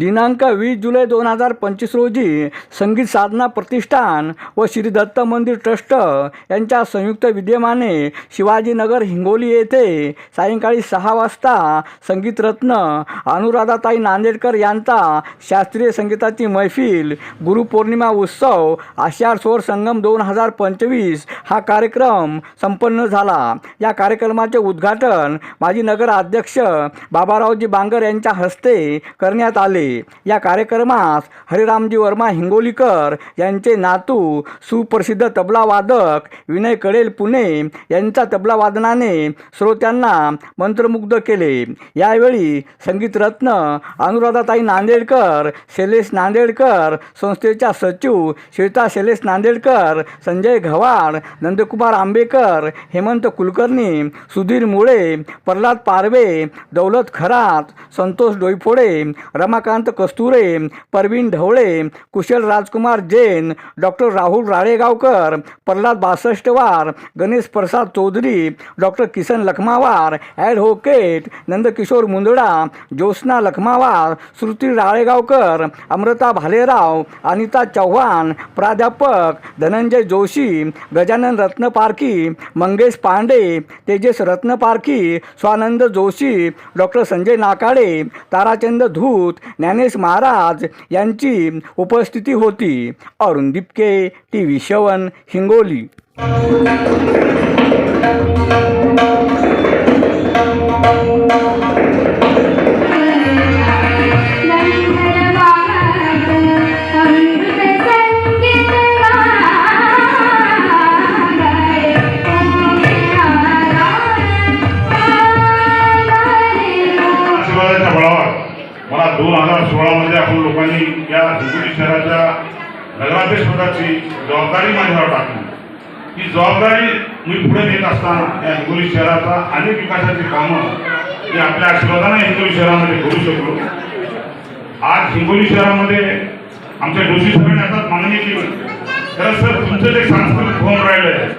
दिनांक वीस जुलै दोन हजार पंचवीस रोजी संगीत साधना प्रतिष्ठान व श्री दत्त मंदिर ट्रस्ट यांच्या संयुक्त विद्यमाने शिवाजीनगर हिंगोली येथे सायंकाळी सहा वाजता संगीतरत्न अनुराधाताई नांदेडकर यांचा शास्त्रीय संगीताची मैफिल गुरुपौर्णिमा उत्सव आषाढ सोर संगम दोन हजार पंचवीस हा कार्यक्रम संपन्न झाला. या कार्यक्रमाचे उद्घाटन माजी नगर अध्यक्ष बाबारावजी बांगर यांच्या हस्ते करण्यात आले. या कार्यक्रमास हरिरामजी वर्मा हिंगोलीकर यांचे नातू सुप्रसिद्ध तबला वादक विनय कडेल पुणे यांच्या तबला वादनाने श्रोत्यांना मंत्रमुग्ध केले. यावेळी संगीतरत्न अनुराधाताई नांदेडकर शैलेश नांदेडकर संस्थेच्या सचिव श्वेता शैलेश नांदेडकर संजय घवाड नंदकुमार आंबेकर हेमंत कुलकर्णी सुधीर मुळे Pralhad Parve Daulat Kharat Santosh Doiphode Ramakant Kasture Parveen Dhawale Kushal Rajkumar Jain doctor Rahul Ralegaonkar Pralhad Basashtwar Ganesh Prasad Chaudhari doctor Kisan Lakhmawar advocate Nandkishor Mundada Jyotsna Lakhmawar Shruti Ralegaonkar Amruta Bhalerao Anita Chavan प्राध्यापक Dhananjay Joshi Gajanan Ratnaparkhi Mangesh Pande Tejas Ratnaparkhi Swanand Joshi doctor Sanjay Nakade Tarachand Dhoot Dnyanesh Maharaj यांची उपस्थिती होती. Arun Dipke T V शवन हिंगोली. मला दोन हजार सोळामध्ये आपण लोकांनी या हिंगोली शहराच्या नगराध्यक्ष पदाची जबाबदारी माझ्यावर टाकली. ही जबाबदारी मी पुढे नेत असताना या हिंगोली शहराचा अनेक विकासाची कामं मी आपल्या आशीर्वादाने हिंगोली शहरामध्ये करू शकलो. आज हिंगोली शहरामध्ये आमच्या जोशी सरांनी आता मागणी केली खरं सर तुमचं जे सांस्कृतिक भवन राहिलं